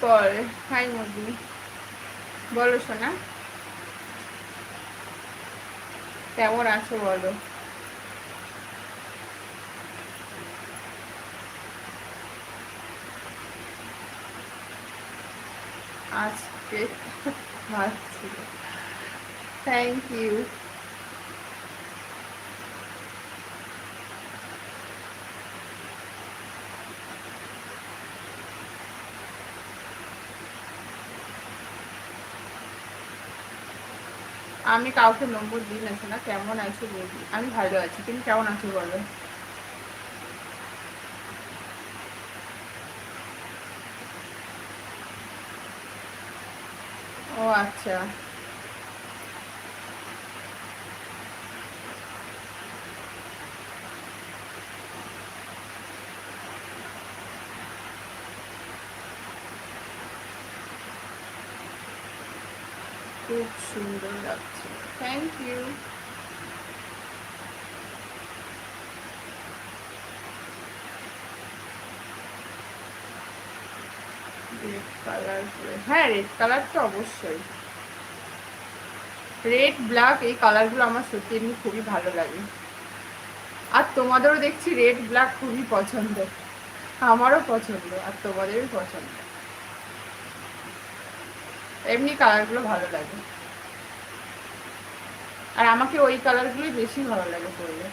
পরে হাই মোদি বলো শোনা কেমন আছো বলো। আজকে থ্যাংক ইউ আমি কাউকে নম্বর দিই না কেমন আছো বলবি। আমি ভালো আছি, তুমি কেমন আছো বলো? ও আচ্ছা। খুব সুন্দর লাগছে থ্যাংক ইউ হ্যাঁ রেড কালার তো অবশ্যই। রেড ব্ল্যাক এই কালারগুলো আমার সত্যি এমনি খুবই ভালো লাগে। আর তোমাদেরও দেখছি রেড ব্ল্যাক খুবই পছন্দ আমারও পছন্দ, আর তোমাদেরও পছন্দ। এমনি কালারগুলো ভালো লাগে। আর আমাকে ওই কালারগুলোই বেশি ভালো লাগে পরলে।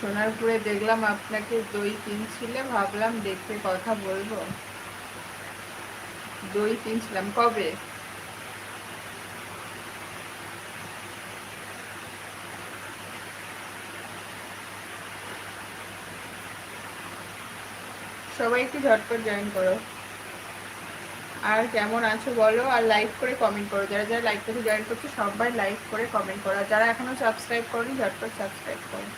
সোনারপুরে দেখলাম আপনাকে দই কিনছিলে, ভাবলাম দেখতে কথা বলব। দই কিনছিলাম। কবে? সবাই একটু ঝটপট জয়েন করো। আর কেমন আছো বলো? আর লাইক করে কমেন্ট করো। যারা যারা লাইক করে জয়েন করছ, সবাই লাইক করে কমেন্ট করো। আর যারা এখনও সাবস্ক্রাইব করনি, ঝটপট সাবস্ক্রাইব করো।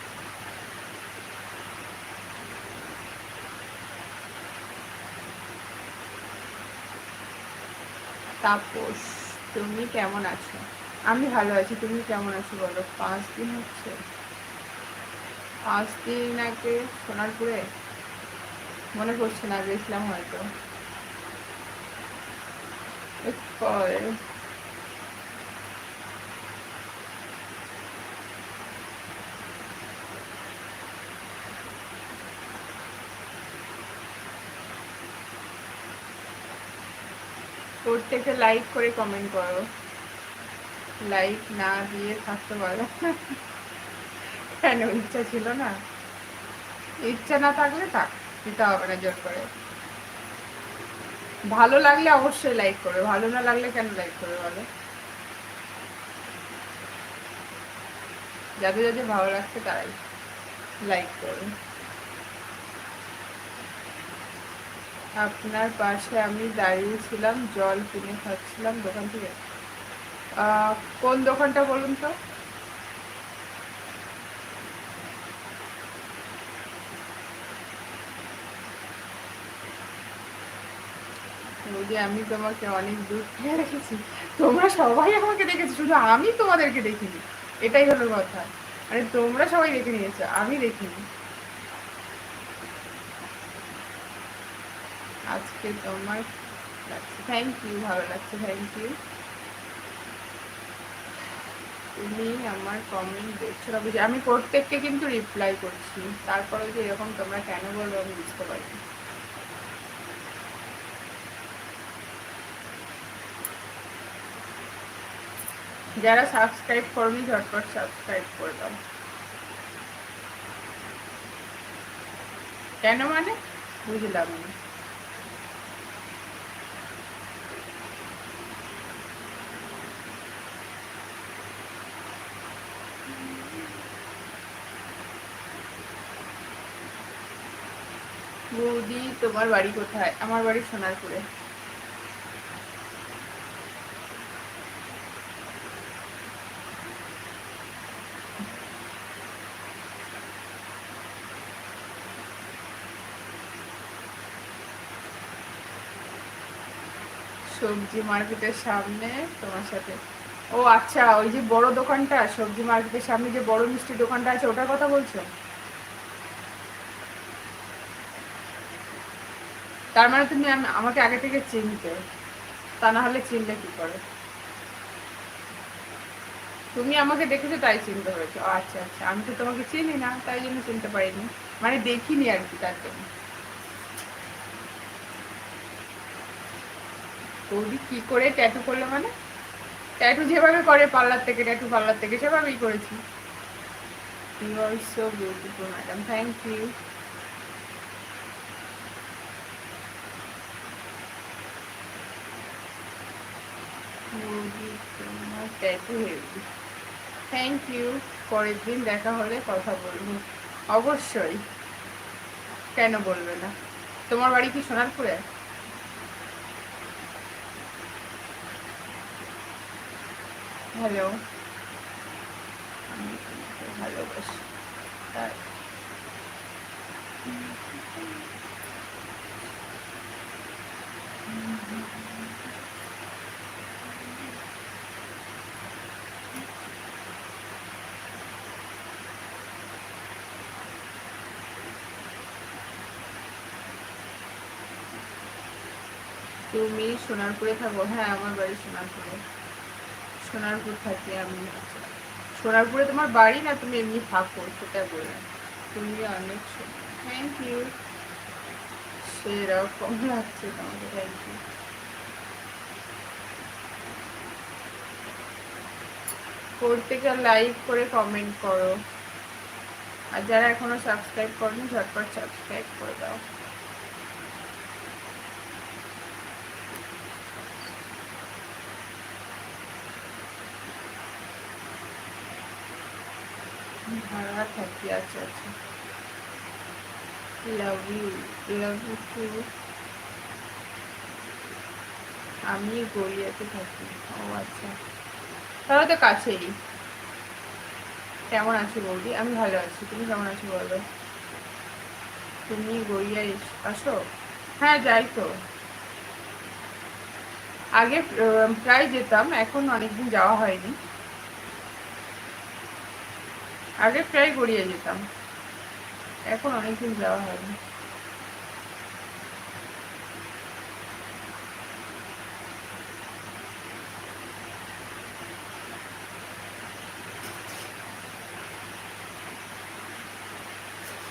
তাপস, তুমি কেমন আছো? আমি ভালো আছি। তুমি কেমন আছো বলো? পাঁচ দিন হচ্ছে। পাঁচ দিন আগে সোনারপুরে? মনে পড়ছে না গেছিলাম হয়তো। পরে প্রত্যেকে লাইক করে কমেন্ট করো। লাইক না দিয়ে থাকতে পারো কেন, ইচ্ছা ছিল না? ইচ্ছা না থাকলে থাক। দিতে হবে না জোর করে। ভালো লাগলে অবশ্যই লাইক করবে, ভালো না লাগলে কেন লাইক করবে বলো? যাদের যাদের ভালো লাগছে তারাই লাইক করবে। আপনার পাশে আমি দাঁড়িয়েছিলাম, জল কিনে খাচ্ছিলাম দোকান থেকে। কোন দোকানটা বলুন তো? আমি তোমাকে অনেক তোমরা সবাই আমাকে দেখেছ, শুধু আমি তোমাদেরকে দেখিনি। এটাই হলো কথা। আরে, তোমরা সবাই দেখে নিয়েছো, আমি দেখিনি। আজকে তোমার লাগছে। থ্যাংক ইউ ভালো লাগছে থ্যাংক ইউ তুমি আমার কমেন্ট দেখছ না আমি প্রত্যেককে কিন্তু রিপ্লাই করছি। তারপরে যে এরকম তোমরা কেন বলব আমি বুঝতে পারি যারা সাবস্ক্রাইব করবি ঝটপট সাবস্ক্রাইব করে দাও। কেন মানে? বুঝলাম না। বৌদি, তোমার বাড়ি কোথায়? আমার বাড়ি সোনারপুরে। সবজি মার্কেটের সামনে তোমার সাথে। ও আচ্ছা ওই যে বড় দোকানটা, সবজি মার্কেটের সামনে যে বড় মিষ্টির দোকানটা আছে, ওটার কথা বলছো? তার মানে তুমি আমাকে আগে থেকে চিনতে। তা না হলে চিনলে কি করে? তুমি আমাকে দেখেছ, তাই চিনতে হয়েছে। আচ্ছা আচ্ছা আমি তো তোমাকে চিনি না, তাই জন্য চিনতে পারিনি। মানে দেখিনি আর কি তার জন্য। বৌদি কি করে ট্যাটু করলে মানে? ট্যাটু যেভাবে করে পার্লার থেকে ট্যাটু পার্লার থেকে সেভাবেই করেছি। You are so beautiful madam thank you tattoo heavy thank you পরের দিন দেখা হলে কথা বলব। অবশ্যই। কেন বলবে না? তোমার বাড়ি কি সোনারপুরে? হ্যালো আমি তোমাকে ভালোবাসি তাই তুমি সোনারপুরে থাকো? হ্যাঁ আমার বাড়ি সোনারপুরে। সোনারপুর থাকি আমি। সোনারপুরে তোমার বাড়ি না তুমি এমনি থাকো, সেটা বলে তুমি অনেক থ্যাংক ইউ সেরকম লাগছে তোমাকে থ্যাংক ইউ গেলে লাইক করে কমেন্ট করো। আর যারা এখনও সাবস্ক্রাইব করনি, ঝটপট সাবস্ক্রাইব করে দাও। থাকি love you love you too আমি গড়িয়াতে থাকি। ও আচ্ছা। তাহলে তো কাছেই। কেমন আছো বৌদি? আমি ভালো আছি। তুমি কেমন আছো বলো? তুমি গড়িয়া আসো? হ্যাঁ যাই তো। আগে প্রায় যেতাম, এখন অনেকদিন যাওয়া হয়নি। আগে প্রায় করিয়ে যেতাম এখন অনেকদিন যাওয়া হয়নি।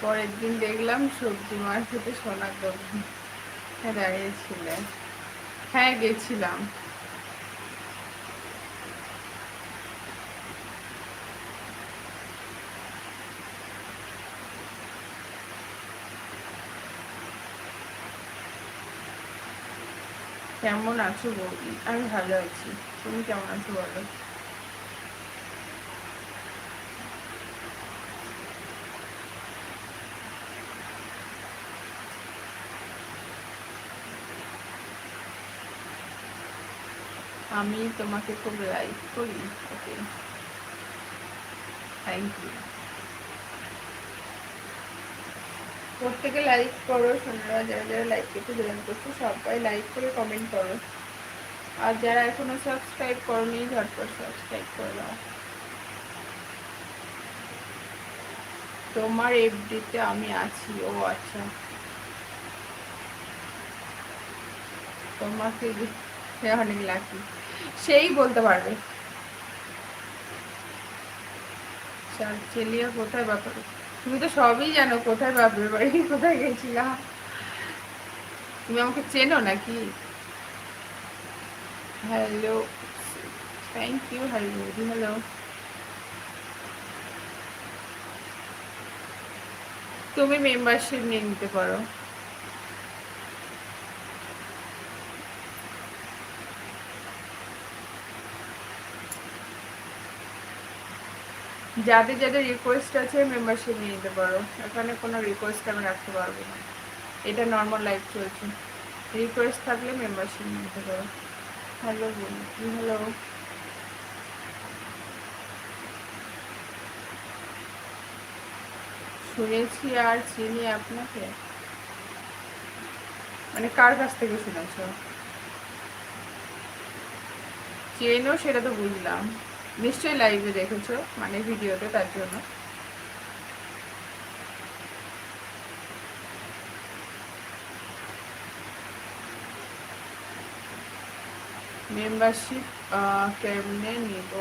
পরের দিন দেখলাম সবজি মার্কেটে সোনার দোকান। দাঁড়িয়েছিলেন হ্যাঁ গেছিলাম। কেমন আছো বৌদি? আমি ভালো আছি। তুমি কেমন আছো বলো? আমি তোমাকে খুব লাইক করি ওকে থ্যাংক ইউ প্রত্যেকে লাইক করো সন্ধ্যা যারা যারা লাইক করতে জয়েন করছ, সবাই লাইক করে কমেন্ট করো। আর যারা এখনও সাবস্ক্রাইব করনি, ঝটপট সাবস্ক্রাইব করে দাও। তোমার এফডিতে আমি আছি, ও আচ্ছা। তোমাকে অনেক লাকি সেই বলতে পারবে। চার চেলিয়া কোথায় বাপের তুমি তো সবই জানো, কোথায় বাপের বাড়ি, কোথায় গেছিলাম তুমি আমাকে চেনো নাকি? Hello thank you hello hello তুমি মেম্বারশিপ নিয়ে নিতে পারো। যাদের যাদের রিকোয়েস্ট আছে মেম্বারশিপ নিয়ে নিতে পারো। এখানে কোনো রিকোয়েস্ট আমি রাখতে পারব না। এটা নর্মাল লাইফ চলছে। রিকোয়েস্ট থাকলে মেম্বারশিপ নিয়ে নিতে পারো। হ্যালো হ্যালো শুনেছি আর চিনি আপনাকে। মানে কার কাছ থেকে শুনেছ? চেনো সেটা তো বুঝলাম। নিশ্চয়ই লাইভে দেখেছ মানে ভিডিওতে তার জন্য। মেম্বারশিপ কেমনে নিব?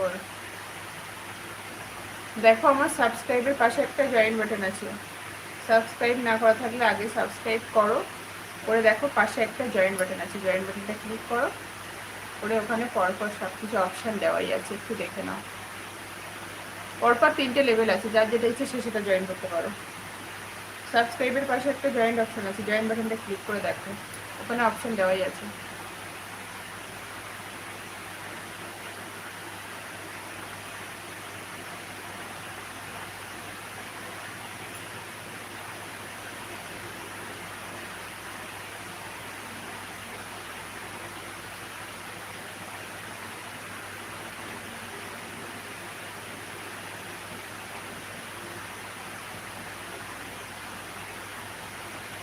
দেখো, আমার সাবস্ক্রাইবের পাশে একটা জয়েন বাটন আছে। সাবস্ক্রাইব না করা থাকলে আগে সাবস্ক্রাইব করো। করে দেখো, পাশে একটা জয়েন বাটন আছে। জয়েন বাটনটা ক্লিক করো। করে ওখানে পরপর সব কিছু অপশান দেওয়াই আছে, একটু দেখে নাও। পরপর তিনটে লেভেল আছে, যার যেটা ইচ্ছে সে সেটা জয়েন করতে পারো। সাবস্ক্রাইবের পাশে একটা জয়েন্ট অপশান আছে জয়েন্ট বাটনটা ক্লিক করে দেখো। ওখানে অপশান দেওয়াই আছে।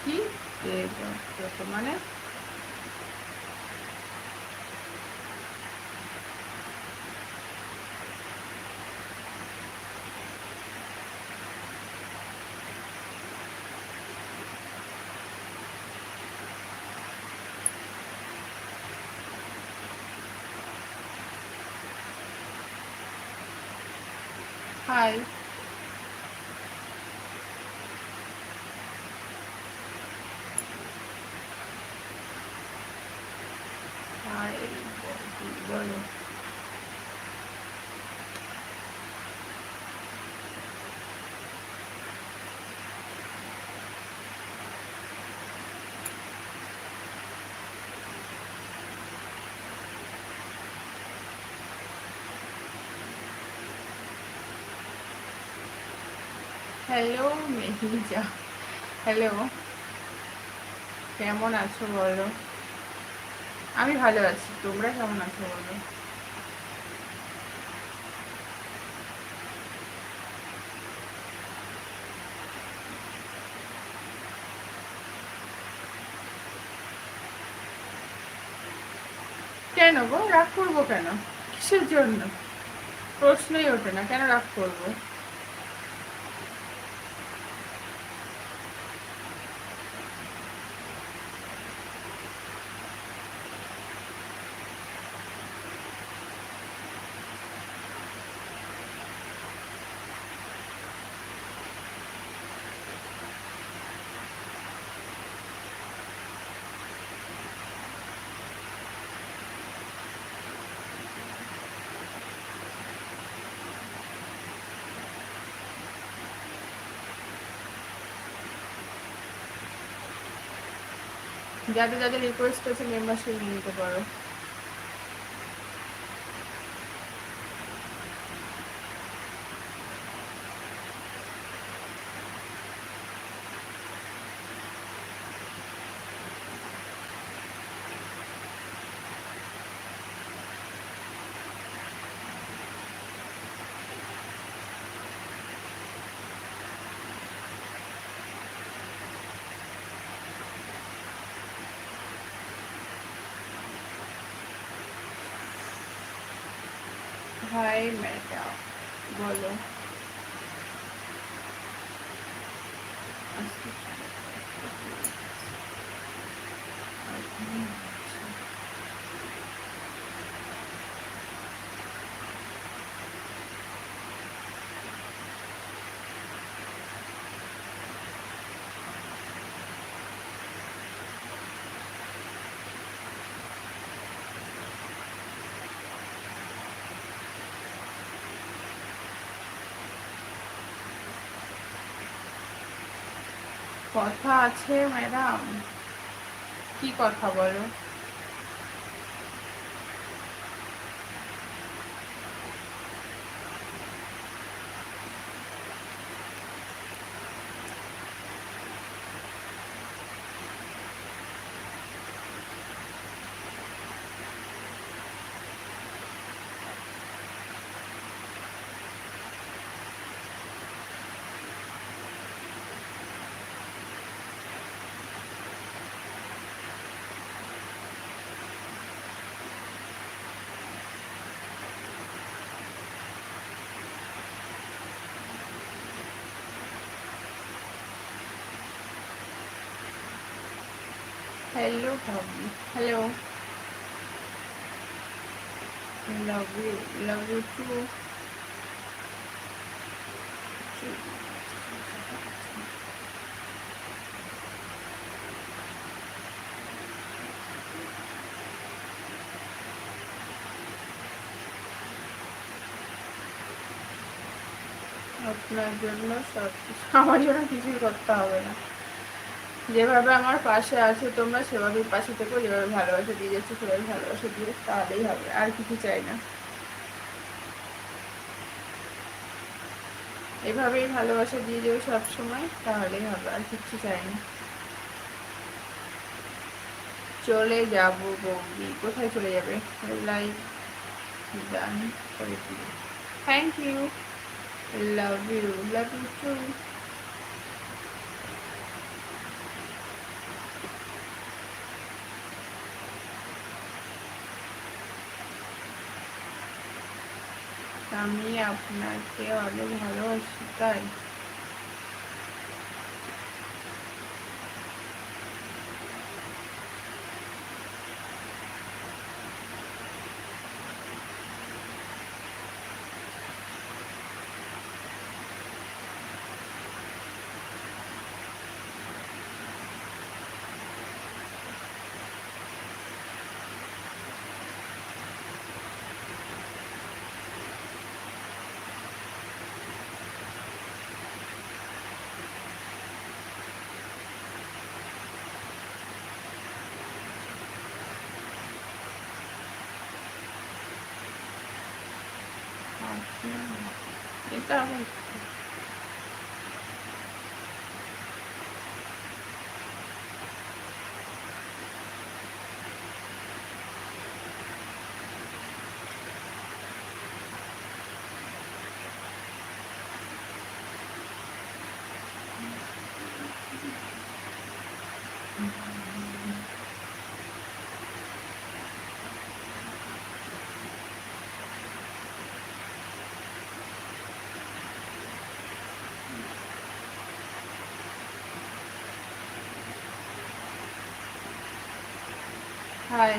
কি মানে হাই হাই বলো হ্যালো মেহিজা হ্যালো। কেমন আছো বলো? আমি ভালো আছি। তোমরা কেমন আছো বলো? কেন গো? রাগ করব কেন? কিসের জন্য? প্রশ্নই ওঠে না। কেন রাগ করব? যাদের যাদের রিকোয়েস্ট আছে মেম্বারশিপ নিয়ে নিতে পারো। Thank you. কথা আছে ম্যাডাম কি কথা বলো? হ্যালো ভাবি hello Love you. Love you too. আপনার জন্য সব আমার জন্য কিছুই করতে হবে না যেভাবে আমার পাশে আছে তোমরা, সেভাবেই পাশে থেকো, যেভাবে ভালোবাসা দিয়ে যাচ্ছে, সেভাবে ভালোবাসা দিয়ে তাহলেই হবে, আর কিছু চাই না। এভাবেই ভালোবাসা দিয়ে যাবে সবসময়, তাহলেই হবে, আর কিছু চাই না। চলে যাব বৌদি, কোথায় চলে যাবে? করে thank you love you love you আমি আপনাকে অনেক ভালোবাসি তাই। এটা আমার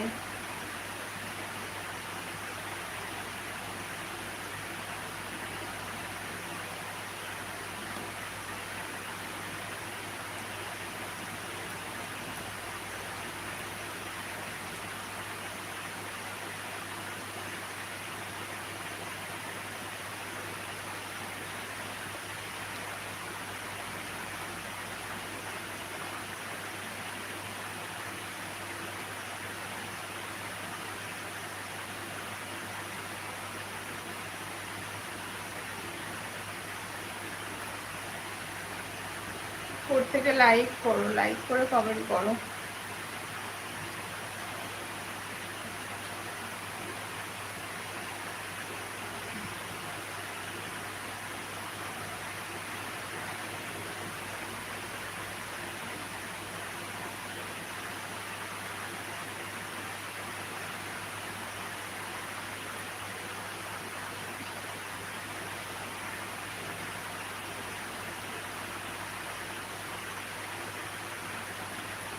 থেকে লাইক করো লাইক করে কমেন্ট করো।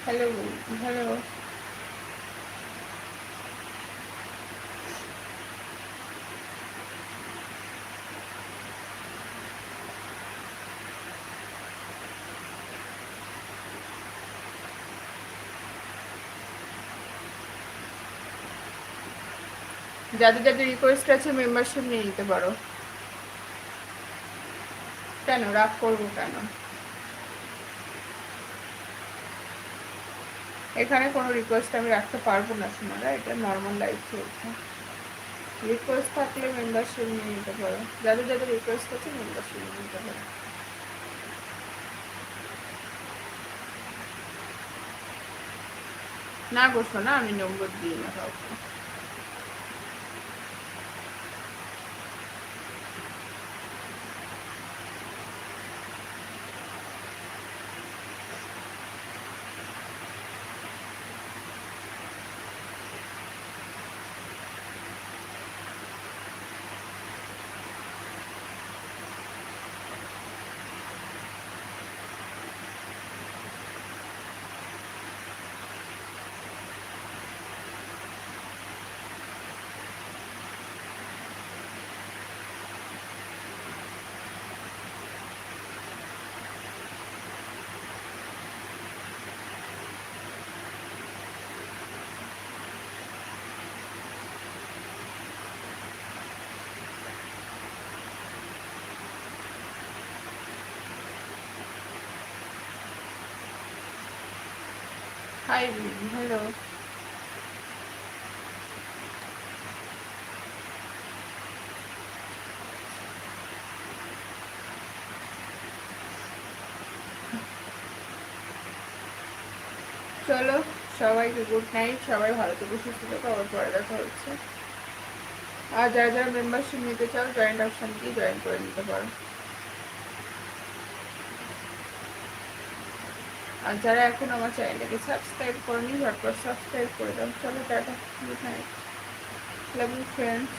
হ্যালো হ্যালো যাদের যাদের রিকোয়েস্ট আছে মেম্বারশিপ নিয়ে নিতে পারো। কেন? রাগ করব কেন? এখানে কোনো রিকোয়েস্ট আমি রাখতে পারব না শোনারা এটা নর্মাল লাইফ চলছে। রিকোয়েস্ট থাকলে মেম্বারশিপ নিয়ে নিতে পারো। যাদের যাদের রিকোয়েস্ট আছে মেম্বারশিপ নিয়ে নিতে পারো। না গো শোনা আমি নম্বর দিই না কাউকে। চলো সবাইকে গুড নাইট সবাই ভালো থেকে, সুস্থ থেকো, আবার পরে দেখা হচ্ছে। আর যারা যারা মেম্বারশিপ নিতে চাও জয়েন্ট অপশান দিয়ে জয়েন করে নিতে পারো। আর যারা এখন আমার চ্যানেলটাকে সাবস্ক্রাইব করেনি, ঝটপট সাবস্ক্রাইব করে দাও। চলো টাটা গুড ফ্রেন্ডস